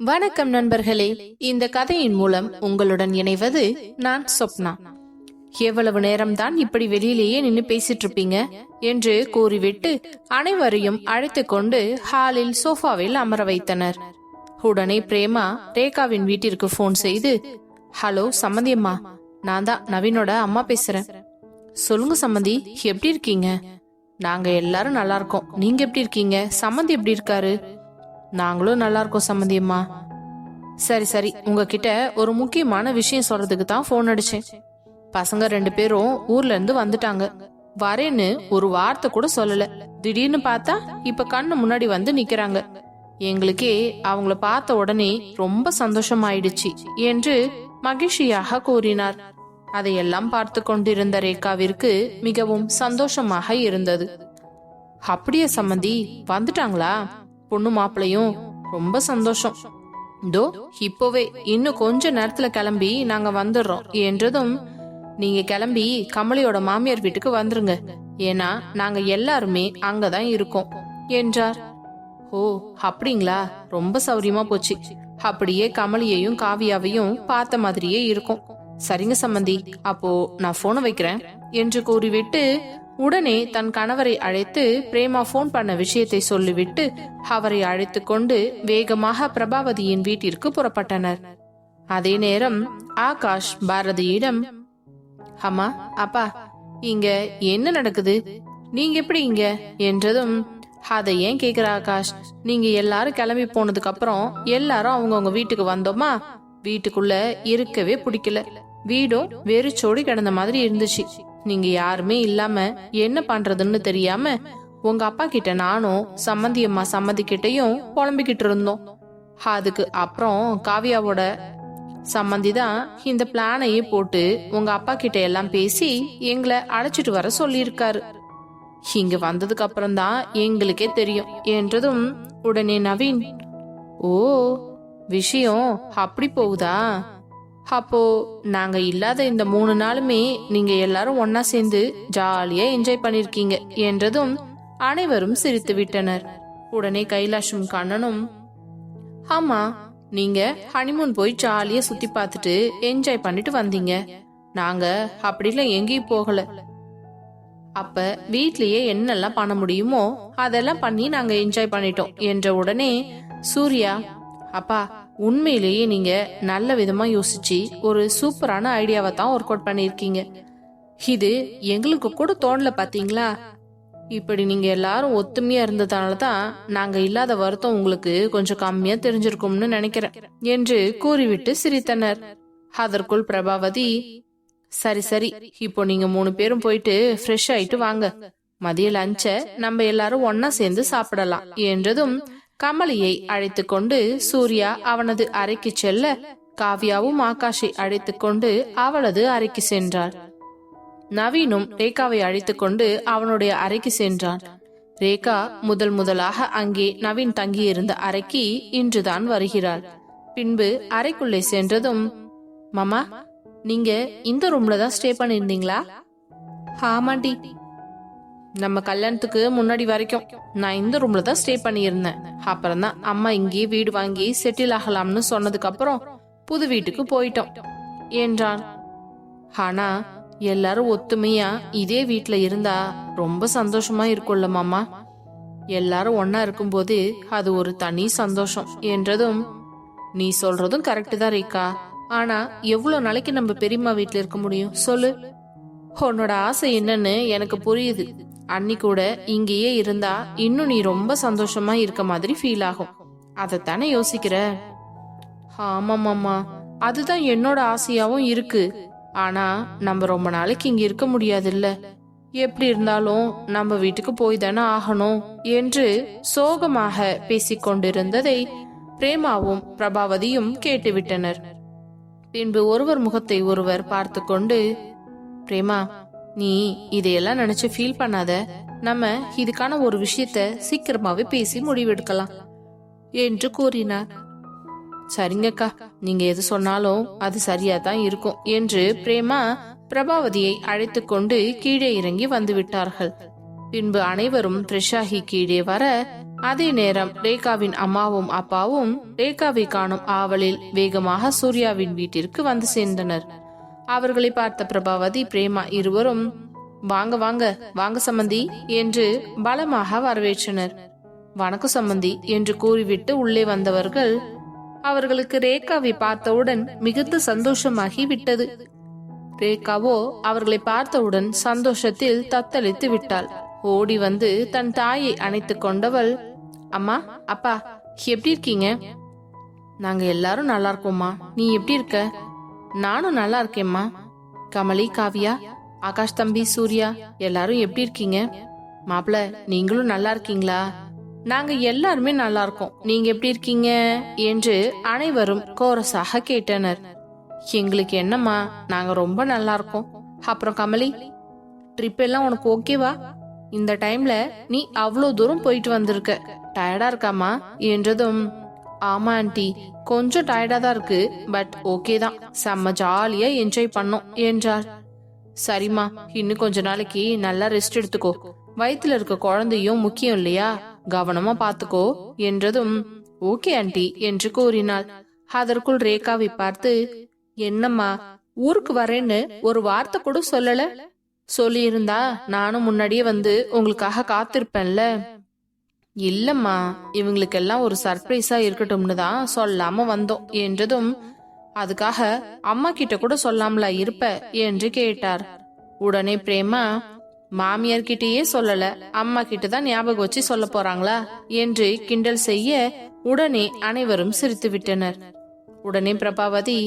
வணக்கம் நண்பர்களே. இந்த கதையின் மூலம் உங்களுடன் இணைவது நான் சொப்னா. எவ்வளவு நேரம்தான் இப்படி வெளியிலேயே நின்று பேசிட்டு இருப்பீங்க என்று கூறிவிட்டு அனைவரையும் அழைத்து கொண்டு ஹாலில் சோஃபாவில் அமர வைத்தனர். உடனே பிரேமா ரேகாவின் வீட்டிற்கு போன் செய்து ஹலோ சம்மந்தி அம்மா நான் தான் நவீனோட அம்மா பேசுறேன். சொல்லுங்க சம்மந்தி எப்படி இருக்கீங்க? நாங்க எல்லாரும் நல்லா இருக்கோம். நீங்க எப்படி இருக்கீங்க? சம்மந்தி எப்படி இருக்காரு? நாங்களும் நல்லா இருக்கோம் சம்மந்தியம்மா சரி சரி. உங்ககிட்ட ஒரு முக்கியமான விஷயம் சொல்றதுக்கு தான் ஃபோன் அடிச்சேன். பசங்க ரெண்டு பேரும் ஊர்ல இருந்து வந்துட்டாங்க. வரேன்னு ஒரு வார்த்தை கூட சொல்லல. திடீர்னு பார்த்தா இப்ப கண்ணு முன்னாடி வந்து நிக்கிறாங்க. எங்களுக்கே அவங்கள பார்த்த உடனே ரொம்ப சந்தோஷமாயிடுச்சு என்று மகிழ்ச்சியாக கூறினார். அதையெல்லாம் பார்த்து கொண்டிருந்த ரேகாவிற்கு மிகவும் சந்தோஷமாக இருந்தது. அப்படியே சம்மந்தி? வந்துட்டாங்களா? பொண்ணு மாப்பிளையும் ரொம்ப சந்தோஷம். இதோ இப்போவே இன்னும் கொஞ்ச நேரத்துல கிளம்பி நாங்க வந்துடுறோம். என்றதும் நீங்க கிளம்பி கமலியோட மாமியார் வீட்டுக்கு வந்துருங்க. ஏன்னா நாங்க எல்லாருமே அங்கதான் இருக்கோம். என்றார். ஓ அப்படிங்களா? ரொம்ப சௌரியமா போச்சு. அப்படியே கமலியையும் காவியாவையும் பார்த்த மாதிரியே இருக்கும். சரிங்க சம்மந்தி அப்போ நான் போனை வைக்கிறேன். என்று கூறிவிட்டு உடனே தன் கணவரை அழைத்து பிரேமா போன் பண்ண விஷயத்தை சொல்லிவிட்டு அவரை அழைத்து கொண்டு வேகமாக பிரபாவதியின் வீட்டிற்கு புறப்பட்டனர். அதே நேரம் ஆகாஷ் பாரதியிடம் அம்மா அப்பா இங்க என்ன நடக்குது? நீங்க எப்படி இங்க? என்றதும் அதை ஏன் கேக்குற ஆகாஷ்? நீங்க எல்லாரும் கிளம்பி போனதுக்கு அப்புறம் எல்லாரும் அவங்கவுங்க வீட்டுக்கு வந்தோமா? வீட்டுக்குள்ள இருக்கவே பிடிக்கல. வீடும் வெறிச்சோடி கிடந்த மாதிரி இருந்துச்சு. நீங்க யாருமே இல்லாம என்ன பண்றதுன்னு தெரியாம உங்க அப்பா கிட்ட நானும் சம்மந்தி அம்மா சம்மந்தி கிட்டையும் புலம்பிக்கிட்டு இருந்தோம். அதுக்கு அப்புறம் காவியாவோட சம்மந்தி தான் இந்த பிளானையே போட்டு உங்க அப்பா கிட்ட எல்லாம் பேசி எங்களை அழைச்சிட்டு வர சொல்லியிருக்காரு. இங்க வந்ததுக்கு அப்புறம் தான் எங்களுக்கே தெரியும் என்றதும் உடனே நவீன் ஓ விஷயம் அப்படி போகுதா? அப்போ நாங்க இல்லாத இந்த மூணு நாளுமே நீங்க எல்லாரும் ஒன்னா சேர்ந்து ஜாலியா என்ஜாய் பண்ணிருக்கீங்க என்றதும் அனைவரும் சிரித்து விட்டனர் உடனே கைலாஷும் கண்ணனும் ஆமா நீங்க ஹனிமூன் போய் ஜாலியா சுத்தி பார்த்துட்டு என்ஜாய் பண்ணிட்டு வந்தீங்க. நாங்க அப்படிலாம் எங்கேயும் போகல. அப்ப வீட்லயே என்னெல்லாம் பண்ண முடியுமோ அதெல்லாம் பண்ணி நாங்க என்ஜாய் பண்ணிட்டோம். என்ற உடனே சூர்யா அப்பா உண்மையிலேயே நீங்க நல்ல விதமா யோசிச்சு ஒரு சூப்பரான ஐடியாவை தான் ஒர்க் அவுட் பண்ணியிருக்கீங்க. இது எங்களுக்கு கூட தோணல பாத்தீங்களா? இப்படி நீங்க எல்லாரும் ஒத்துமையா இருந்ததால தான் நாங்க இல்லாத வருத்தம் உங்களுக்கு கொஞ்சம் கம்மியா தெரிஞ்சிருக்கும்னு நினைக்கிறேன் என்று கூறிவிட்டு சிரித்தனர். அதற்குள் பிரபாவதி சரி சரி இப்போ நீங்க மூணு பேரும் போயிட்டு ஃப்ரெஷ் ஆயிட்டு வாங்க. மதிய லஞ்ச நம்ம எல்லாரும் ஒன்னா சேர்ந்து சாப்பிடலாம் என்றதும் கமலியை அழைத்து கொண்டு சூர்யா அவனது அறைக்கு செல்ல காவ்யாவும் ஆகாஷை அழைத்து கொண்டு அவளது அறைக்கு சென்றார் நவீனும் ரேகாவை அழைத்து கொண்டு அவனுடைய அறைக்கு சென்றான். ரேகா முதல் முதலாக அங்கே நவீன் தங்கியிருந்த அறைக்கு இன்றுதான் வருகிறாள். பின்பு அறைக்குள்ளே சென்றதும் மாமா நீங்க இந்த ரூம்ல தான் ஸ்டே பண்ணிருந்தீங்களா ஆமாண்டி நம்ம கல்யாணத்துக்கு முன்னாடி வரைக்கும் நான் இந்த ரூம்ல தான் ஸ்டே பண்ணியிருந்தேன். அப்புறம் தான் அம்மா இங்கேயே வீடு வாங்கி செட்டில் ஆகலாம்னு சொன்னதுக்கு அப்புறம் புது வீட்டுக்கு போயிட்டோம் என்றான் ஆனா எல்லாரும் ஒத்துமையா இதே வீட்டுல இருந்தா ரொம்ப சந்தோஷமா இருக்கும்ல மாமா. எல்லாரும் ஒன்னா இருக்கும்போது அது ஒரு தனி சந்தோஷம் என்றதும் நீ சொல்றதும் கரெக்டு தான் ரேகா. ஆனா எவ்வளவு நாளைக்கு நம்ம பெரியம்மா வீட்டுல இருக்க முடியும்? சொல்லு. உன்னோட ஆசை என்னன்னு எனக்கு புரியுது. அன்னி கூட இங்கேயே இருந்தா இன்னும் நீ ரொம்ப சந்தோஷமா இருக்க மாதிரி ஃபீல் ஆகும். அதைத்தானே யோசிக்கிற? ஆமாமாமா அதுதான் என்னோட ஆசையாவும் இருக்கு. ஆனா நம்ம ரொம்ப நாளைக்கு இங்க இருக்க முடியாதுல்ல. எப்படி இருந்தாலும் நம்ம வீட்டுக்கு போய் தானே ஆகணும் என்று சோகமாக பேசிக்கொண்டிருந்ததை பிரேமாவும் பிரபாவதியும் கேட்டுவிட்டனர். பின்பு ஒருவர் முகத்தை ஒருவர் பார்த்து கொண்டு பிரேமா நீ இதையெல்லாம் நினைச்சு ஃபீல் பண்ணாத. நம்ம இதுக்கான ஒரு விஷயத்த சீக்கிரமாவே பேசி முடிவெடுக்கலாம் என்று கூறினார். சரிங்கக்கா நீங்க எது சொன்னாலும் அது சரியா தான் இருக்கும் என்று பிரேமா பிரபாவதியை அழைத்து கொண்டு கீழே இறங்கி வந்து விட்டார்கள் பின்பு அனைவரும் த்ரிஷாகி கீழே வர அதே நேரம் ரேகாவின் அம்மாவும் அப்பாவும் ரேகாவை காணும் ஆவலில் வேகமாக சூர்யாவின் வீட்டிற்கு வந்து சேர்ந்தனர். அவர்களை பார்த்த பிரபாவதி பிரேமா இருவரும் வாங்க வாங்க வாங்க சம்மந்தி என்று பலமாக வரவேற்றனர். வணக்கம் சம்மந்தி என்று கூறிவிட்டு உள்ளே வந்தவர்கள் அவர்களுக்கு ரேகாவை பார்த்தவுடன் மிகுந்த சந்தோஷமாகி விட்டது. ரேகாவோ அவர்களை பார்த்தவுடன் சந்தோஷத்தில் தத்தளித்து விட்டாள். ஓடி வந்து தன் தாயை அணைத்துக் கொண்டவள் அம்மா அப்பா எப்படி இருக்கீங்க? நாங்க எல்லாரும் நல்லா இருக்கோம்மா. நீ எப்படி இருக்க? நானும் நல்லா இருக்கேம்மா. கமலி காவியா ஆகாஷ் தம்பி சூர்யா எல்லாரும் எப்படி இருக்கீங்க? மாப்பிள நீங்களும் நல்லா இருக்கீங்களா? நாங்க எல்லாருமே நல்லா இருக்கோம். நீங்க எப்படி இருக்கீங்க? என்று அனைவரும் கோரஸாக கேட்டனர். எங்களுக்கு என்னம்மா நாங்க ரொம்ப நல்லா இருக்கோம். அப்புறம் கமலி ட்ரிப் எல்லாம் உனக்கு ஓகேவா இந்த டைம்ல நீ அவ்வளோ தூரம் போயிட்டு வந்திருக்க. டயர்டா இருக்காமா என்றதும் ஆமா ஆண்டி. கொஞ்சம் டயர்டா தான் இருக்கு பட் ஓகே தான். செம்ம ஜாலியா என்ஜாய் பண்ணோம் என்றார். சரிம்மா இன்னும் கொஞ்ச நாளைக்கு நல்லா ரெஸ்ட் எடுத்துக்கோ. வயித்துல இருக்க குழந்தையும் முக்கியம் இல்லையா? கவனமா பாத்துக்கோ என்றதும் ஓகே ஆண்டி என்று கூறினாள். அதற்குள் ரேகாவை பார்த்து என்னம்மா ஊருக்கு வரேன்னு ஒரு வார்த்தை கூட சொல்லல? சொல்லியிருந்தா நானும் முன்னாடியே வந்து உங்களுக்காக காத்திருப்பேன்ல. இல்லம்மா இவங்களுக்கெல்லாம் ஒரு சர்ப்ரைஸா இருக்கட்டும்னு தான் சொல்லாம வந்தோம் என்றதும் அதுக்காக அம்மா கிட்ட கூட சொல்லாமலா இருப்ப என்று கேட்டார். உடனே பிரேமா மாமியார் கிட்டேயே சொல்லல அம்மா கிட்ட தான் ஞாபகம் வச்சு சொல்ல போறாங்களா என்று கிண்டல் செய்ய உடனே அனைவரும் சிரித்து விட்டனர். உடனே பிரபாவதி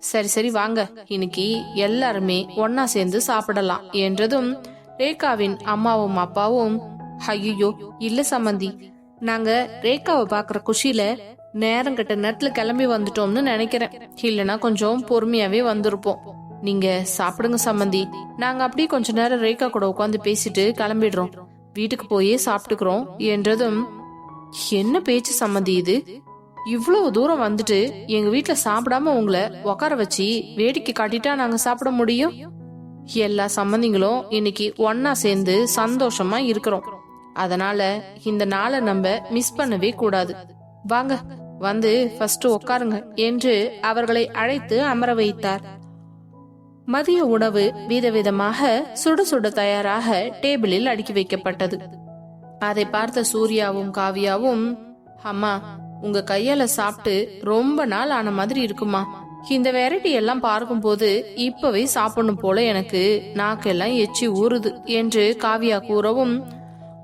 சரி சரி வாங்க இன்னைக்கு எல்லாருமே ஒன்னா சேர்ந்து சாப்பிடலாம் என்றதும் ரேகாவின் அம்மாவும் அப்பாவும் ஐயோ இல்ல சம்மந்தி. நாங்க ரேகாவை பாக்குற குஷியில நேரம் கட்ட நேரத்துல கிளம்பி வந்துட்டோம்னு நினைக்கிறேன். இல்லனா கொஞ்சம் பொறுமையாவே வந்திருப்போம். நீங்க சாப்பிடுங்க சம்மந்தி. நாங்க அப்படியே கொஞ்ச நேரம் ரேகா கூட உட்காந்து பேசிட்டு கிளம்பிடுறோம். வீட்டுக்கு போயே சாப்பிட்டுக்கிறோம். என்றதும் என்ன பேச்சு சம்மந்தி இது? இவ்வளவு தூரம் வந்துட்டு எங்க வீட்டுல சாப்பிடாம உங்களை உட்கார வச்சு வேடிக்கை காட்டிட்டா நாங்க சாப்பிட முடியும்? எல்லா சம்மந்திங்களும் இன்னைக்கு ஒன்னா சேர்ந்து சந்தோஷமா இருக்கிறோம். அதனால இந்த நாளை நம்ம மிஸ் பண்ணவே கூடாது. வாங்க வந்து ஃபர்ஸ்ட் உட்காருங்க என்று அவர்களை அழைத்து அமர வைத்தார். மதிய உணவு விதவிதமாக சுட சுட தயாராக டேபிளில் அடுக்கி வைக்கப்பட்டது. அதை பார்த்த சூர்யாவும் காவியாவும் அம்மா உங்க கையால சாப்பிட்டு ரொம்ப நாள் ஆன மாதிரி இருக்குமா? இந்த வெரைட்டி எல்லாம் பார்க்கும்போது இப்பவே சாப்பிடணும் போல எனக்கு. நாக்கெல்லாம் எச்சி ஊறுது என்று காவியா கூறவும்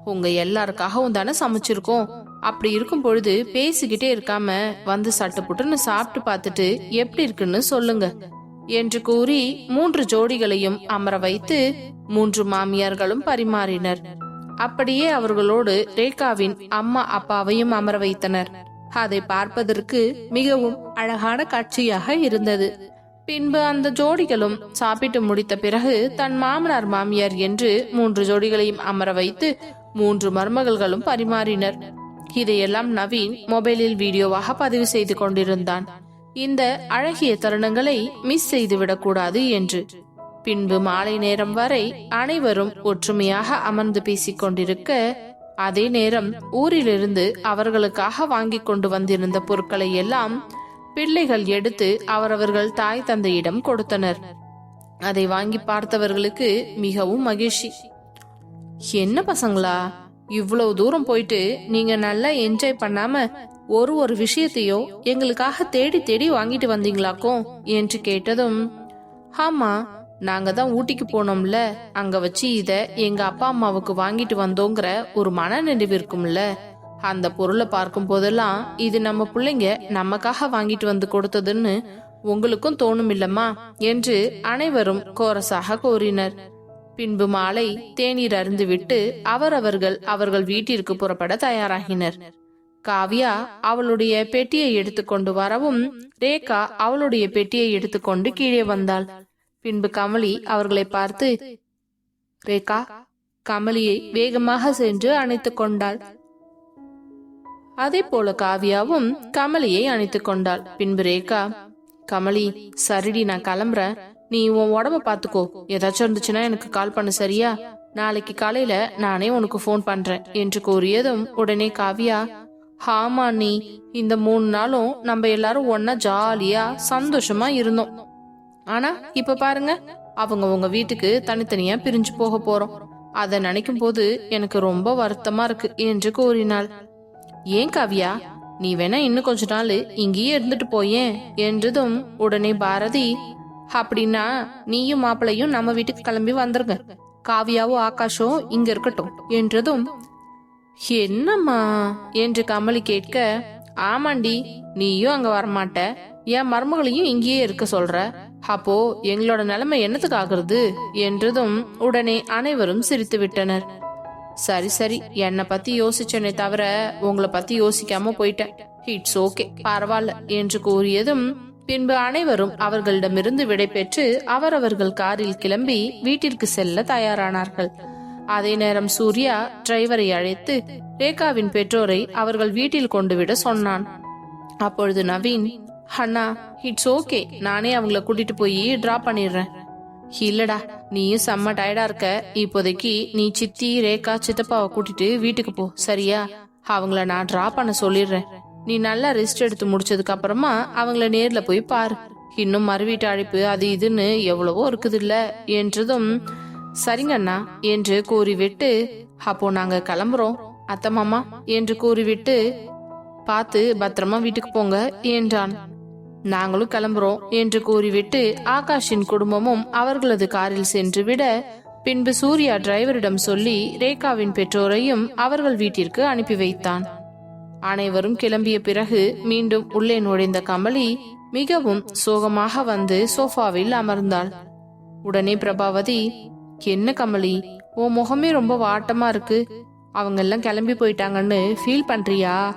உங்க எல்லாருக்காகவும் தானே சமைச்சிருக்கோம். அப்படி இருக்கும் பொழுது பேசிக்கிட்டே இருக்காம வந்து சட்டுப்புட்டுன்னு சாப்பிட்டு பார்த்துட்டு எப்படி இருக்குன்னு சொல்லுங்க. என்று கூறி மூன்று ஜோடிகளையும் அமர வைத்து மூன்று மாமியார்களும் பரிமாறினர். அப்படியே அவர்களோடு ரேகாவின் அம்மா அப்பாவையும் அமர வைத்தனர். அதை பார்ப்பதற்கு மிகவும் அழகான காட்சியாக இருந்தது. பின்பு அந்த ஜோடிகளும் சாப்பிட்டு முடித்த பிறகு தன் மாமனார் மாமியார் என்று மூன்று ஜோடிகளையும் அமர வைத்து மூன்று மருமகள்களும் பரிமாறினர். இதையெல்லாம் நவீன் மொபைலில் வீடியோவாக பதிவு செய்து கொண்டிருந்தான். இந்த அழகிய தருணங்களை மிஸ் செய்துவிடக்கூடாது என்று. பின்பு மாலை நேரம் வரை அனைவரும் ஒற்றுமையாக அமர்ந்து பேசிக் கொண்டிருக்க அதே நேரம் ஊரிலிருந்து அவர்களுக்காக வாங்கி கொண்டு வந்திருந்த பொருட்களை எல்லாம் பிள்ளைகள் எடுத்து அவரவர்கள் தாய் தந்தையிடம் கொடுத்தனர். அதை வாங்கி பார்த்தவர்களுக்கு மிகவும் மகிழ்ச்சி. என்ன பசங்களா இவ்வளவு தூரம் போயிட்டு நீங்க நல்லா என்ஜாய் பண்ணாம ஒரு ஒரு விஷயத்தையும் எங்களுக்காக தேடி தேடி வாங்கிட்டு வந்தீங்களாக்கும் என்று கேட்டதும் ஆமா நாங்க தான் ஊட்டிக்கு போனோம்ல அங்க வச்சு இத எங்க அப்பா அம்மாவுக்கு வாங்கிட்டு வந்தோங்கிற ஒரு மனநினைவு இருக்கும்ல. அந்த பொருளை பார்க்கும் போதெல்லாம் இது நம்ம பிள்ளைங்க நமக்காக வாங்கிட்டு வந்து கொடுத்ததுன்னு உங்களுக்கும் தோணும் இல்லம்மா என்று அனைவரும் கோரஸாக கோரினர். பின்பு மாலை தேநீர் அருந்துவிட்டு அவரவர்கள் அவர்கள் வீட்டிற்கு புறப்பட தயாராகினர். காவ்யா அவளுடைய பெட்டியை எடுத்துக்கொண்டு வரவும் ரேகா அவளுடைய பெட்டியை எடுத்துக்கொண்டு கீழே வந்தாள். பின்பு கமலி அவர்களை பார்த்து ரேகா கமலியை வேகமாக சென்று அணைத்துக் கொண்டாள். அதே போல காவியாவும் கமலியை அணைத்து கொண்டாள். பின்பு ரேகா கமலி சரிடி நான் கிளம்புறேன். நீ உன் உடம்ப பாத்துக்கோ. ஏதாச்சும் இருந்துச்சுன்னா எனக்கு கால் பண்ணு சரியா? நாளைக்கு காலையில நானே உனக்கு ஃபோன் பண்றேன் என்று கூறியதும் உடனே காவியா ஹாமா நீ இந்த மூணு நாளும் நம்ம எல்லாரும் ஒன்னா ஜாலியா சந்தோஷமா இருந்தோம். ஆனா இப்ப பாருங்க அவங்க உங்க வீட்டுக்கு தனித்தனியா பிரிஞ்சு போக போறோம். அதை நினைக்கும் போது எனக்கு ரொம்ப வருத்தமா இருக்கு என்று கூறினாள். ஏன் காவியா? நீ வேணா இன்னும் கொஞ்ச நாள் இங்கேயே இருந்துட்டு போயேன் என்றதும் உடனே பாரதி அப்படின்னா நீயும் மாப்பிளையும் நம்ம வீட்டுக்கு கிளம்பி வந்துருங்க. காவியாவும் ஆகாஷும் இங்க இருக்கட்டும் என்றதும் என்னம்மா? என்று கமலி கேட்க ஆமாண்டி நீயும் அங்க வரமாட்ட. என் மருமகளையும் இங்கேயே இருக்க சொல்ற. அப்போ எங்களோட நிலைமை என்னத்துக்கு ஆகுறது? என்றதும் உடனே அனைவரும் சிரித்து விட்டனர். சரி சரி. என்னை பத்தி யோசிச்சேனே தவிர உங்களை பத்தி யோசிக்காம போயிட்டேன். இட்ஸ் ஓகே பரவாயில்ல என்று கூறியதும் பின்பு அனைவரும் அவர்களிடமிருந்து விடைபெற்று அவரவர்கள் காரில் கிளம்பி வீட்டிற்கு செல்ல தயாரானார்கள். அதே நேரம் சூர்யா டிரைவரை அழைத்து ரேகாவின் பெற்றோரை அவர்கள் வீட்டில் கொண்டு விட சொன்னான். அப்பொழுது நவீன் அண்ணா இட்ஸ் ஓகே நானே அவங்கள கூட்டிட்டு போய் டிரா பண்ணிடுறேன். இல்லடா. நீயும் செம்ம டயர்டா இருக்க. இப்போதைக்கு நீ சித்தி ரேகா சித்தப்பாவை கூட்டிட்டு வீட்டுக்கு போ. சரியா? அவங்கள நான் டிரா பண்ண சொல்லிடுறேன். நீ நல்லா ரெஸ்ட் எடுத்து முடிச்சதுக்கு அப்புறமா அவங்கள நேர்ல போய் பாரு. இன்னும் மறுவீட்டு அழைப்பு அது இதுன்னு எவ்வளவோ இருக்குது இல்ல என்றதும் சரிங்க அண்ணா என்று கூறிவிட்டு அப்போ நாங்க கிளம்புறோம் அத்தை மாமா என்று கூறிவிட்டு பார்த்து பத்திரமா வீட்டுக்கு போங்க என்றான். நாங்களும் கிளம்புறோம் என்று கூறிவிட்டு ஆகாஷின் குடும்பமும் அவர்களது காரில் சென்று விட பின்பு சூர்யா டிரைவரிடம் சொல்லி ரேகாவின் பெற்றோரையும் அவர்கள் வீட்டிற்கு அனுப்பி வைத்தான். அனைவரும் கிளம்பிய பிறகு மீண்டும் உள்ளே நுழைந்த கமலி மிகவும் சோகமாக வந்து சோஃபாவில் அமர்ந்தாள். உடனே பிரபாவதி என்ன கமலி உன் முகமே ரொம்ப வாட்டமா இருக்கு. அவங்க எல்லாம் கிளம்பி போயிட்டாங்கன்னு ஃபீல் பண்றியா?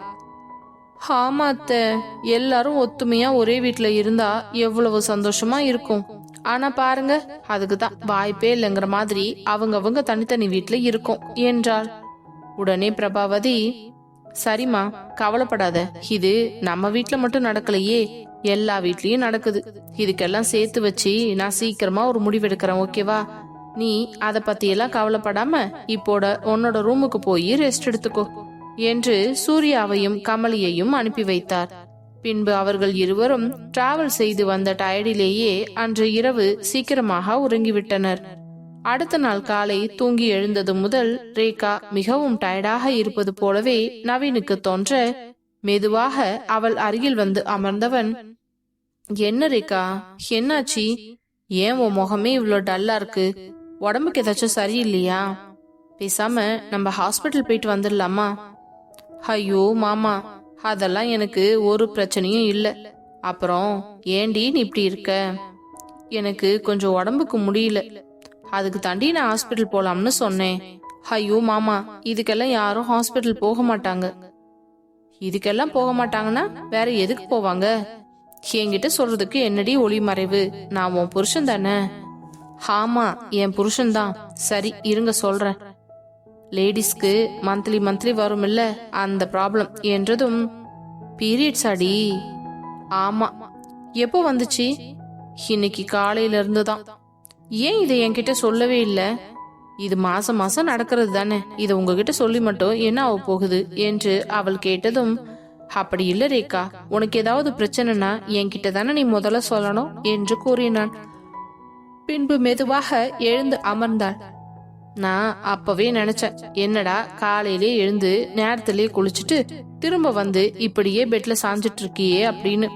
ஆமா அத்தை எல்லாரும் ஒத்துமையா ஒரே வீட்டுல இருந்தா எவ்வளவு சந்தோஷமா இருக்கும். ஆனா பாருங்க அதுக்கு தான் வாய்ப்பே இல்லைங்கிற மாதிரி அவங்க அவங்க தனித்தனி வீட்டுல இருக்கும் என்றாள். உடனே பிரபாவதி சரிம்மா கவலைப்படாத இது நம்ம வீட்டுல மட்டும் நடக்கலையே எல்லா வீட்லயும் நடக்குது. இதுக்கெல்லாம் சேர்த்து வச்சு நான் சீக்கிரமா ஒரு முடிவெடுக்கிறேன் ஓகேவா? நீ அத பத்தி எல்லாம் கவலைப்படாம இப்போட உன்னோட ரூமுக்கு போய் ரெஸ்ட் எடுத்துக்கோ. என்று சூர்யாவையும் கமலியையும் அனுப்பி வைத்தார். பின்பு அவர்கள் இருவரும் டிராவல் செய்து வந்த டயர்டிலேயே அன்று இரவு சீக்கிரமாக உறங்கிவிட்டனர். அடுத்த நாள் காலை தூங்கி எழுந்தது முதல் ரேகா மிகவும் டயர்டாக இருப்பது போலவே நவீனுக்கு தோன்ற மெதுவாக அவள் அருகில் வந்து அமர்ந்தவன் என்ன ரேகா என்னாச்சு? ஏன் உன் முகமே இவ்வளோ டல்லா இருக்கு? உடம்புக்கு ஏதாச்சும் சரியில்லையா? பேசாம நம்ம ஹாஸ்பிட்டல் போயிட்டு வந்துடலாமா? ஐயோ மாமா அதெல்லாம் எனக்கு ஒரு பிரச்சனையும் இல்லை. அப்புறம் ஏண்டி நீ இப்படி இருக்க? எனக்கு கொஞ்சம் உடம்புக்கு முடியல. அதுக்கு தாண்டி நான் ஹாஸ்பிட்டல் போலாம்னு சொன்னேன். ஐயோ மாமா இதுக்கெல்லாம் யாரும் ஹாஸ்பிட்டல் போக மாட்டாங்க. இதுக்கெல்லாம் போக மாட்டாங்கன்னா வேற எதுக்கு போவாங்க? என்கிட்ட சொல்றதுக்கு என்னடி ஒளி மறைவு? நான் உன் புருஷன் தானே? ஆமா என் புருஷன்தான் சரி இருங்க சொல்றேன். லேடிஸ்க்கு மந்த்லி மந்த்லி வரும் இல்ல அந்த ப்ராப்ளம் என்றதும் பீரியட்ஸ் அடி ஆமா. எப்போ வந்துச்சு? இன்னைக்கு காலையில இருந்து தான் ஏன் இதை என்கிட்ட சொல்லவே இல்ல? இது மாசம் மாசம் நடக்கிறது தானே. இதை உங்ககிட்ட சொல்லி மட்டும் என்ன ஆக போகுது? என்று அவள் கேட்டதும் அப்படி இல்ல ரேகா. உனக்கு ஏதாவது பிரச்சனைனா என்கிட்ட தானே நீ முதல்ல சொல்லணும்? என்று கூறினான். பின்பு மெதுவாக எழுந்து அமர்ந்தாள். நான் அப்பவே நினைச்சேன் என்னடா காலையிலே எழுந்து நேரத்திலே குளிச்சுட்டு திரும்ப வந்து இப்படியே பெட்ல சாஞ்சிட்டு இருக்கியே அப்படின்னு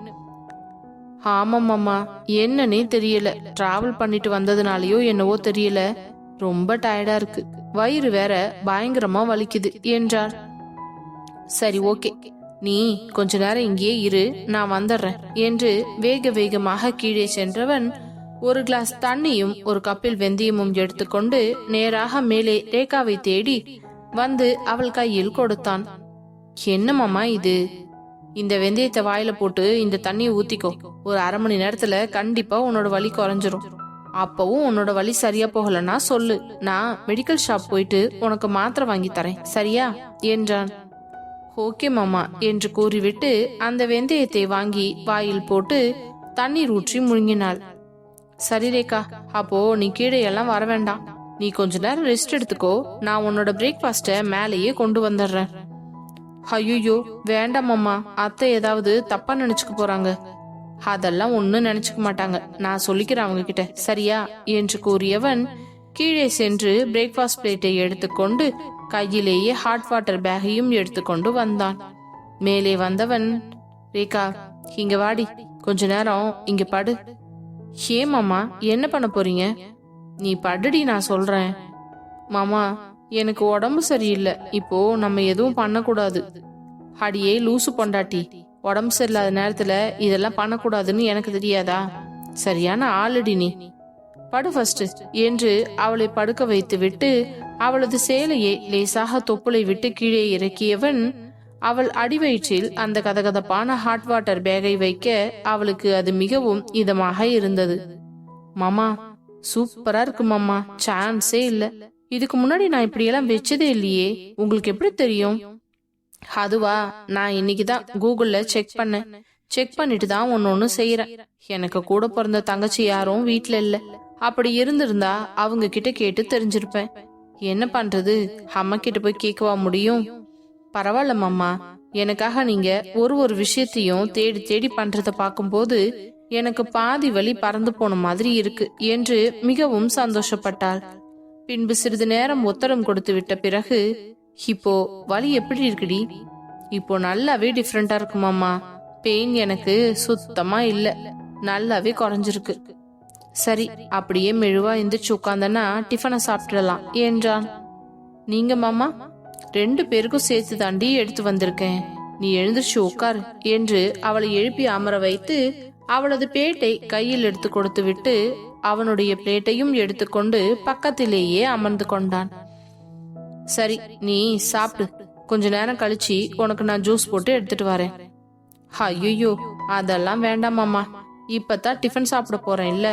ஆமாம்மாம்மா என்னன்னே தெரியல. டிராவல் பண்ணிட்டு வந்ததுனாலயோ என்னவோ தெரியல. ரொம்ப டயர்டா இருக்கு. வயிறு வேற பயங்கரமா வலிக்குது என்றார் சரி ஓகே. நீ கொஞ்ச நேரம் இங்கேயே இரு நான் வந்துடுறேன் என்று வேக வேகமாக கீழே சென்றவன் ஒரு கிளாஸ் தண்ணியும் ஒரு கப்பில் வெந்தயமும் எடுத்துக்கொண்டு நேராக மேலே ரேகாவை தேடி வந்து அவள் கையில் கொடுத்தான். என்னமாமா இது? இந்த வெந்தயத்தை வாயில போட்டு இந்த தண்ணியை ஊத்திக்கோ. ஒரு அரை மணி நேரத்துல கண்டிப்பா உன்னோட வலி குறைஞ்சிரும். அப்பவும் உன்னோட வலி சரியா போகலன்னா சொல்லு. நான் மெடிக்கல் ஷாப் போயிட்டு உனக்கு மாத்திரை வாங்கி தரேன். சரியா? என்றான். ஓகே மாமா என்று கூறிவிட்டு அந்த வெந்தயத்தை வாங்கி வாயில் போட்டு தண்ணீர் ஊற்றி முழுங்கினாள். சரி ரேகா அப்போ நீ கீழே எல்லாம் வர வேண்டாம். நீ கொஞ்ச நேரம் ரெஸ்ட் எடுத்துக்கோ. நான் உன்னோட பிரேக்ஃபாஸ்ட மேலேயே கொண்டு வந்துடுறேன். ஐயோ வேண்டாம் அம்மா. அத்தை ஏதாவது தப்பா நினைச்சுக்க போறாங்க. அதெல்லாம் ஒன்னும் நினைச்சுக்க மாட்டாங்க. நான் சொல்லிக்கிறேன் அவங்க கிட்ட சரியா? என்று கூறியவன் கீழே சென்று பிரேக்ஃபாஸ்ட் பிளேட்டை எடுத்துக்கொண்டு கையிலேயே ஹாட் வாட்டர் பேக்கையும் எடுத்துக்கொண்டு வந்தான். மேலே வந்தவன் ரேகா இங்க வாடி. கொஞ்ச நேரம் இங்க படு. ஏன் மாமா என்ன பண்ண போறீங்க? நீ படுடி நான் சொல்றேன். மாமா எனக்கு உடம்பு சரியில்லை. இப்போ நம்ம எதுவும் பண்ணக்கூடாது. அடியே லூசு பொண்டாட்டி. உடம்பு சரியில்லாத நேரத்துல இதெல்லாம் பண்ணக்கூடாதுன்னு எனக்கு தெரியாதா? சரியான ஆளுடி நீ. படு ஃபர்ஸ்ட் என்று அவளை படுக்க வைத்து விட்டு அவளது சேலையை லேசாக தொப்புளை விட்டு கீழே இறக்கியவன் அவள் அடிவயிற்றில் அந்த கதகதப்பான ஹாட் வாட்டர் பேகை வைக்க அவளுக்கு அது மிகவும் இதமாக இருந்தது. மாமா சூப்பரா இருக்கு மாமா. சான்ஸே இல்ல. இதுக்கு முன்னாடி நான் இப்படியெல்லாம் வச்சதே இல்லையே. உங்களுக்கு எப்படி தெரியும்? அதுவா நான் இன்னைக்கு தான் கூகுள்ல செக் பண்ணேன். செக் பண்ணிட்டு தான் ஒன்னு ஒன்னு செய்யறேன் எனக்கு கூட பிறந்த தங்கச்சி யாரும் வீட்டுல இல்ல. அப்படி இருந்திருந்தா அவங்க கிட்ட கேட்டு தெரிஞ்சிருப்பேன். என்ன பண்றது? அம்மா கிட்ட போய் கேட்கவா முடியும்? பரவாயில்ல மாமா. எனக்காக நீங்க ஒரு ஒரு விஷயத்தையும் தேடி தேடி பண்றத பார்க்கும்போது எனக்கு பாதி வழி பறந்து போன மாதிரி இருக்கு என்று மிகவும் சந்தோஷப்பட்டாள். பின்பு சிறிது நேரம் ஒத்தடம் கொடுத்து விட்ட பிறகு இப்போ வலி எப்படி இருக்குடி? இப்போ நல்லாவே டிஃப்ரெண்டா இருக்குமாமா பெயின் எனக்கு சுத்தமா இல்ல. நல்லாவே குறைஞ்சிருக்கு. சரி அப்படியே மெழுவா எந்திரிச்சு உட்காந்தனா டிஃபனை சாப்பிடலாம் என்றான். நீங்க மாமா? ரெண்டு பேருக்கும் சேர்த்து தாண்டி எடுத்து வந்திருக்கேன். நீ எழுந்திருச்சு உட்கார் என்று அவளை எழுப்பி அமர வைத்து அவளது பிளேட்டை கையில் எடுத்து கொடுத்து விட்டு அவனுடைய பிளேட்டையும் எடுத்துக்கொண்டு பக்கத்திலேயே அமர்ந்து கொண்டான். சரி நீ சாப்பிடு. கொஞ்ச நேரம் கழிச்சு உனக்கு நான் ஜூஸ் போட்டு எடுத்துட்டு வரேன். ஐயோ அதெல்லாம் வேண்டாமாமா இப்பதான் டிஃபன் சாப்பிட போறேன் இல்ல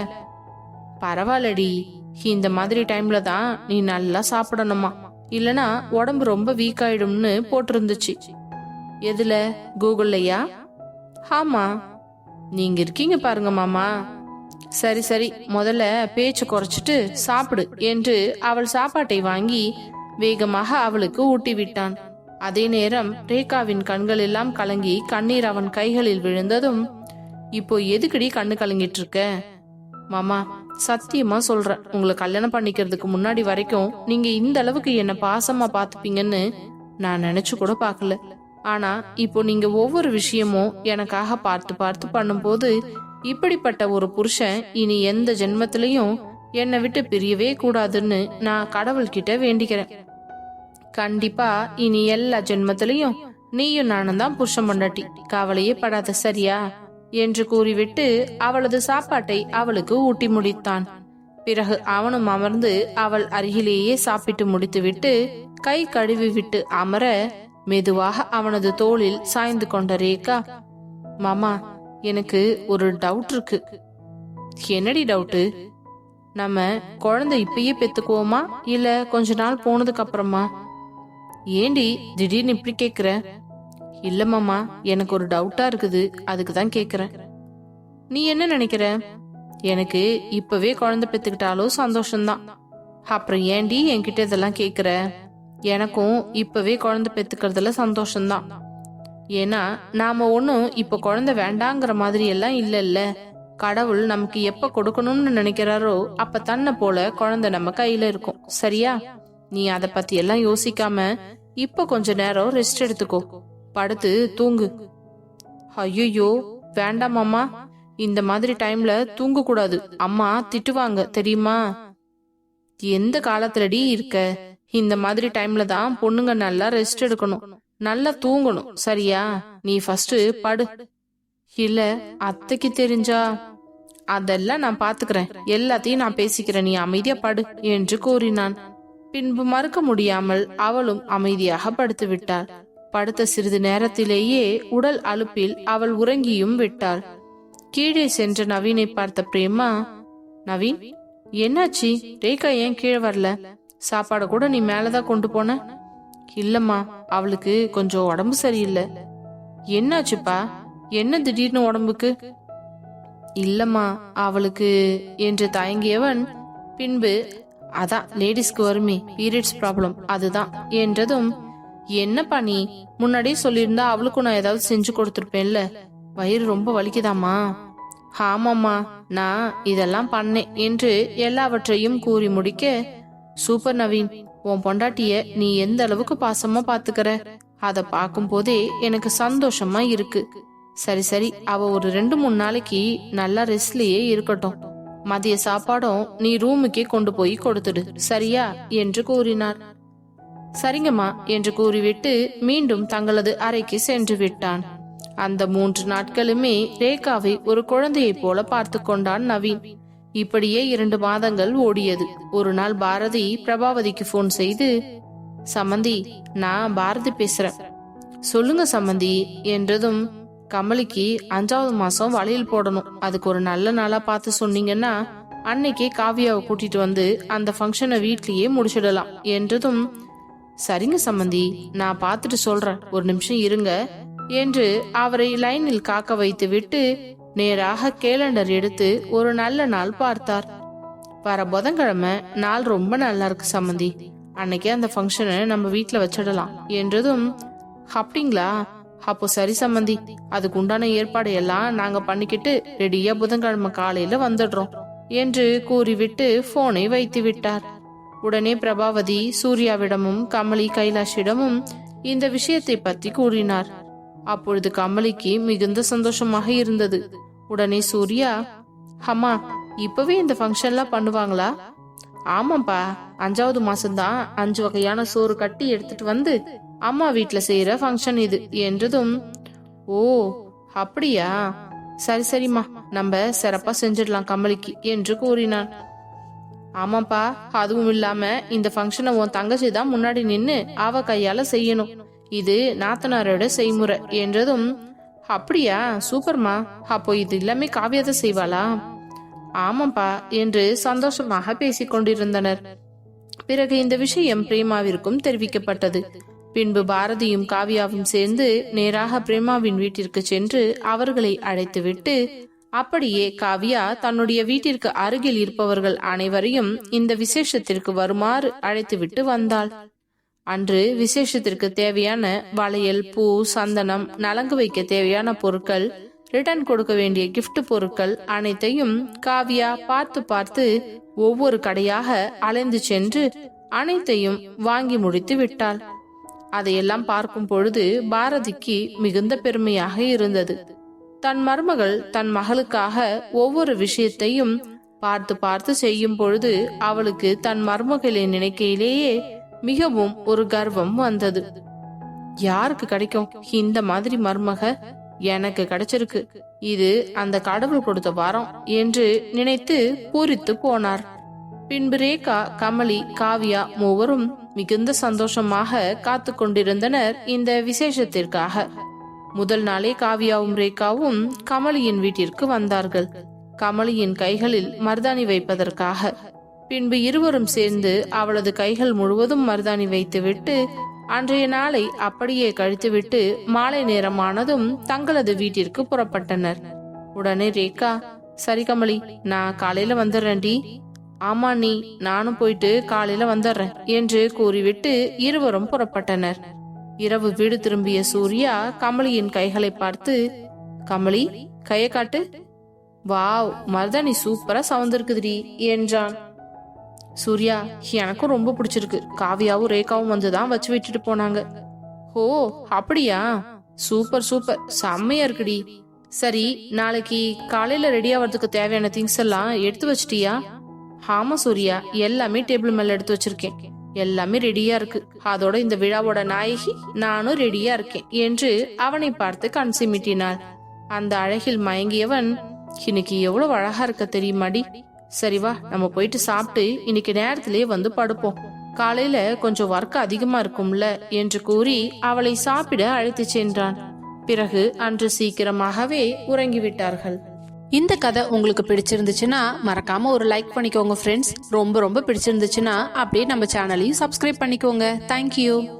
பரவாயில்லடி. இந்த மாதிரி டைம்ல தான் நீ நல்லா சாப்பிடணுமா? இல்லனா உடம்பு ரொம்ப வீக் ஆயிடும்னு போட்டிருந்துச்சு. எதுல? கூகுள்லையா? ஆமா. நீங்க இருக்கீங்க பாருங்க மாமா. சரி சரி முதல்ல பேச்சு குறைச்சிட்டு சாப்பிடு என்று அவள் சாப்பாட்டை வாங்கி வேகமாக அவளுக்கு ஊட்டி விட்டான். அதே நேரம் ரேகாவின் கண்கள் எல்லாம் கலங்கி கண்ணீர் அவன் கைகளில் விழுந்ததும் இப்போ எதுக்கடி கண்ணு கலங்கிட்டு இருக்க? மாமா சத்தியமா சொல்றேன். உங்களை கல்யாணம் பண்ணிக்கிறதுக்கு முன்னாடி வரைக்கும் நீங்க இந்த அளவுக்கு என்ன பாசமா பாத்துப்பீங்கன்னு நான் நினைச்சு கூட பார்க்கல. ஆனா இப்போ நீங்க ஒவ்வொரு விஷயமும் எனக்காக பார்த்து பார்த்து பண்ணும்போது இப்படிப்பட்ட ஒரு புருஷன் இனி எந்த ஜென்மத்திலையும் என்னை விட்டு பிரியவே கூடாதுன்னு நான் கடவுள்கிட்ட வேண்டிக்கிறேன். கண்டிப்பா இனி எல்லா ஜென்மத்திலையும் நீயும் நானும் தான் புருஷன் பொண்டாட்டி. கவலையே படாத சரியா? என்று கூறிவிட்டு அவளது சாப்பாட்டை அவளுக்கு ஊட்டி முடித்தான். பிறகு அவனும் அமர்ந்து அவள் அருகிலேயே சாப்பிட்டு முடித்துவிட்டு கை கழுவி விட்டு அமர மெதுவாக அவனது தோளில் சாய்ந்து கொண்ட ரேகா மாமா எனக்கு ஒரு டவுட் இருக்கு. என்னடி டவுட்டு நம்ம குழந்தை இப்பயே பெத்துக்குவோமா? இல்ல கொஞ்ச நாள் போனதுக்கு அப்புறமா? ஏண்டி திடீர்னு இப்படி கேக்குற? இல்ல மாமா எனக்கு ஒரு டவுட்டா இருக்குது. அதுக்கு தான் கேக்குறேன். நீ என்ன நினைக்கிற? எனக்கு இப்பவே குழந்தை பெத்துக்கிட்டாலும் சந்தோஷம்தான். அப்புறம் ஏண்டி என்கிட்ட இதெல்லாம் கேக்குற? எனக்கும் இப்பவே குழந்தை பெத்துக்கிறதுல சந்தோஷம்தான். ஏன்னா நாம ஒன்னும் இப்ப குழந்தை வேண்டாங்கிற மாதிரி எல்லாம் இல்ல இல்ல கடவுள் நமக்கு எப்ப கொடுக்கணும்னு நினைக்கிறாரோ அப்ப தன்னை போல குழந்தை நம்ம கையில இருக்கும். சரியா? நீ அத பத்தி எல்லாம் யோசிக்காம இப்ப கொஞ்ச நேரம் ரெஸ்ட் எடுத்துக்கோ. படுத்து தூங்கு. ஐயோ வேண்டாம் அம்மா இந்த மாதிரி டைம்ல தூங்க கூடாது அம்மா திட்டுவாங்க தெரியுமா? எந்த காலத்துலடி இருக்க? இந்த மாதிரி டைம்ல தான் பொண்ணுங்க நல்லா ரெஸ்ட் எடுக்கணும். நல்லா தூங்கணும் சரியா? நீ ஃபர்ஸ்ட் படு. இல்ல அத்தைக்கு தெரிஞ்சா? அதெல்லாம் நான் பாத்துக்கிறேன். எல்லாத்தையும் நான் பேசிக்கிறேன். நீ அமைதியா படு என்று கூறினான். பின்பு மறுக்க முடியாமல் அவளும் அமைதியாக படுத்து விட்டாள். படுத்த சிறிது நேரத்திலேயே உடல் அலுப்பில் அவள் உறங்கியும் விட்டாள். கீழே சென்ற நவீனை பார்த்த பிரேமா நவீன் என்னாச்சு? ரேகா ஏன் கீழே வரல? சாப்பாடு கூட நீ மேலதான் கொண்டு போன? இல்லம்மா அவளுக்கு கொஞ்சம் உடம்பு சரியில்லை. என்னாச்சுப்பா? என்ன திடீர்னு உடம்புக்கு? இல்லம்மா அவளுக்கு என்று தயங்கியவன் பின்பு அதான் லேடிஸ்க்கு வருமே பீரியட்ஸ் ப்ராப்ளம் அதுதான் என்றதும் என்னப்பா நீ? முன்னாடியே சொல்லியிருந்தா அவளுக்கும் நான் ஏதாவது செஞ்சு கொடுத்துருப்பேன்ல. வயிறு ரொம்ப வலிக்குதாம்மா. ஆமாம்மா நான் இதெல்லாம் பண்ணேன் என்று எல்லாவற்றையும் கூறி முடிக்க சூப்பர் நவீன் உன் பொண்டாட்டிய நீ எந்த அளவுக்கு பாசமா பாத்துக்கற? அத பார்க்கும் போதே எனக்கு சந்தோஷமா இருக்கு. சரி சரி அவ ஒரு ரெண்டு மூணு நாளைக்கு நல்லா ரெஸ்ட்லயே இருக்கட்டும். மதிய சாப்பாடும் நீ ரூமுக்கே கொண்டு போய் கொடுத்துடு சரியா? என்று கூறினார். சரிங்கம்மா என்று கூறிவிட்டு மீண்டும் தங்களது அறைக்கு சென்று விட்டான். அந்த மூன்று நாட்களுமே ரேகாவை ஒரு குழந்தையைப் போல பார்த்து கொண்டான் நவீன். இப்படியே இரண்டு மாதங்கள் ஓடியது. ஒரு நாள் பாரதி பிரபாவதிக்கு போன் செய்து சம்மந்தி நான் பாரதி பேசுறேன். சொல்லுங்க சம்மந்தி என்றதும் கமலிக்கு அஞ்சாவது மாசம் வளையல் போடணும். அதுக்கு ஒரு நல்ல நாளா பார்த்து சொன்னீங்கன்னா அன்னைக்கே காவியாவை கூட்டிட்டு வந்து அந்த ஃபங்க்ஷனை வீட்லயே முடிச்சிடலாம் என்றதும் சரிங்க சம்மந்தி நான் பார்த்துட்டு சொல்றேன். ஒரு நிமிஷம் இருங்க. என்று அவரை லைனில் காக்க வைத்து விட்டு நேராக கேலண்டர் எடுத்து ஒரு நல்ல நாள் பார்த்தார். வர புதன்கிழமை நாள் ரொம்ப நல்லா இருக்கு சம்மந்தி அன்னைக்கே அந்த ஃபங்க்ஷனை நம்ம வீட்டில் வச்சிடலாம் என்றதும் அப்படிங்களா? அப்போ சரி சம்மந்தி அதுக்கு உண்டான ஏற்பாடு எல்லாம் நாங்க பண்ணிக்கிட்டு ரெடியா புதன்கிழமை காலையில வந்துடுறோம். என்று கூறிவிட்டு போனை வைத்து விட்டார் உடனே பிரபாவதி சூர்யாவிடமும் கமலி கைலாஷிடமும் இந்த விஷயத்தை பத்தி கூறினார். அப்பொழுது கமலிக்கு மிகுந்த சந்தோஷமாக இருந்தது. உடனே சூர்யா ஹம்மா இப்பவே இந்த ஃபங்க்ஷன்லாம் பண்ணுவாங்களா? ஆமாப்பா அஞ்சாவது மாசம்தான் அஞ்சு வகையான சோறு கட்டி எடுத்துட்டு வந்து அம்மா வீட்டுல செய்யற ஃபங்க்ஷன் இது என்றதும் ஓ அப்படியா? சரி சரிம்மா நம்ம சிறப்பா செஞ்சிடலாம் கமலிக்கு என்று கூறினான். ஆமாப்பா அதுவும் இல்லாம இந்த ஃபங்க்ஷனை உன் தங்கச்சி தான் முன்னாடி நின்னு அவ கையால செய்யணும். இது நாத்தனாரோட செய்முறை. என்றதும் அப்படியா? சூப்பர்மா. அப்போ இது எல்லாமே காவியத்தை செய்வாளா? ஆமாப்பா என்று சந்தோஷமாக பேசிக் கொண்டிருந்தனர். பிறகு இந்த விஷயம் பிரேமாவிற்கும் தெரிவிக்கப்பட்டது. பின்பு பாரதியும் காவியாவும் சேர்ந்து நேராக பிரேமாவின் வீட்டிற்கு சென்று அவர்களை அழைத்துவிட்டு அப்படியே காவியா தன்னுடைய வீட்டிற்கு அருகில் இருப்பவர்கள் அனைவரையும் இந்த விசேஷத்திற்கு வருமாறு அழைத்துவிட்டு வந்தாள். அன்று விசேஷத்திற்கு தேவையான வளையல் பூ சந்தனம் நலங்கு வைக்க தேவையான பொருட்கள் ரிட்டர்ன் கொடுக்க வேண்டிய கிஃப்ட் பொருட்கள் அனைத்தையும் காவியா பார்த்து பார்த்து ஒவ்வொரு கடையாக அலைந்து சென்று அனைத்தையும் வாங்கி முடித்து விட்டாள். அதையெல்லாம் பார்க்கும் பொழுது பாரதிக்கு மிகுந்த பெருமையாக இருந்தது. தன் மருமகள் தன் மகளுக்காக ஒவ்வொரு விஷயத்தையும் பார்த்து பார்த்து செய்யும் பொழுது அவளுக்கு தன் மருமகளை நினைக்கையிலேயே மிகவும் ஒரு கர்வம் வந்தது. யாருக்கு கிடைக்கும் இந்த மாதிரி மருமக? எனக்கு கிடைச்சிருக்கு. இது அந்த கடவுள் கொடுத்த வாரம் என்று நினைத்து பூரித்து போனார். பின்பு ரேகா கமலி காவியா மூவரும் மிகுந்த சந்தோஷமாக காத்து கொண்டிருந்தனர் இந்த விசேஷத்திற்காக. முதல் நாளே காவியாவும் ரேகாவும் கமலியின் வீட்டிற்கு வந்தார்கள். கமலியின் கைகளில் மருதாணி வைப்பதற்காக. பின்பு இருவரும் சேர்ந்து அவளது கைகள் முழுவதும் மருதாணி வைத்துவிட்டு அன்றைய நாளை அப்படியே கழித்துவிட்டு மாலை நேரமானதும் தங்களது வீட்டிற்கு புறப்பட்டனர். உடனே ரேகா சரி கமலி நான் காலையில வந்துடுறேன்டி ஆமா நீ நானும் போயிட்டு காலையில வந்துடுறேன் என்று கூறிவிட்டு இருவரும் புறப்பட்டனர். இரவு வீடு திரும்பிய சூர்யா கமலியின் கைகளை பார்த்து கமலி கைய காட்டு. வாவ் மருதாணி சூப்பரா சவந்திருக்குதுடி என்றான். சூர்யா எனக்கும் ரொம்ப பிடிச்சிருக்கு. காவியாவும் ரேகாவும் வந்து தான் வச்சு விட்டுட்டு போனாங்க. ஓ அப்படியா? Super super. செம்மையா இருக்குடி. சரி நாளைக்கு காலையில ரெடி ஆகிறதுக்கு தேவையான திங்ஸ் எல்லாம் எடுத்து வச்சிட்டியா? ஆமா சூர்யா எல்லாமே டேபிள் மேல எடுத்து வச்சிருக்கேன். எல்லாமே ரெடியா இருக்கு. அதோட இந்த விழாவோட நாயகி நானும் ரெடியா இருக்கேன் என்று அவனை பார்த்து கண் சிமிட்டினாள். அந்த அழகில் மயங்கியவன் இன்னைக்கு எவ்வளவு அழகா இருக்க தெரியுமாடி? சரி வா நம்ம போயிட்டு சாப்பிட்டு இன்னைக்கு நேரத்திலே வந்து படுப்போம். காலையில கொஞ்சம் ஒர்க் அதிகமா இருக்கும்ல? என்று கூறி அவளை சாப்பிட அழைத்து சென்றான். பிறகு அன்று சீக்கிரமாகவே உறங்கிவிட்டார்கள். இந்த கதை உங்களுக்கு பிடிச்சிருந்துச்சுன்னா மறக்காம ஒரு லைக் பண்ணிக்கோங்க ஃப்ரெண்ட்ஸ் ரொம்ப ரொம்ப பிடிச்சிருந்துச்சுன்னா அப்படியே நம்ம சேனலையும் சப்ஸ்கிரைப் பண்ணிக்கோங்க. தேங்க்யூ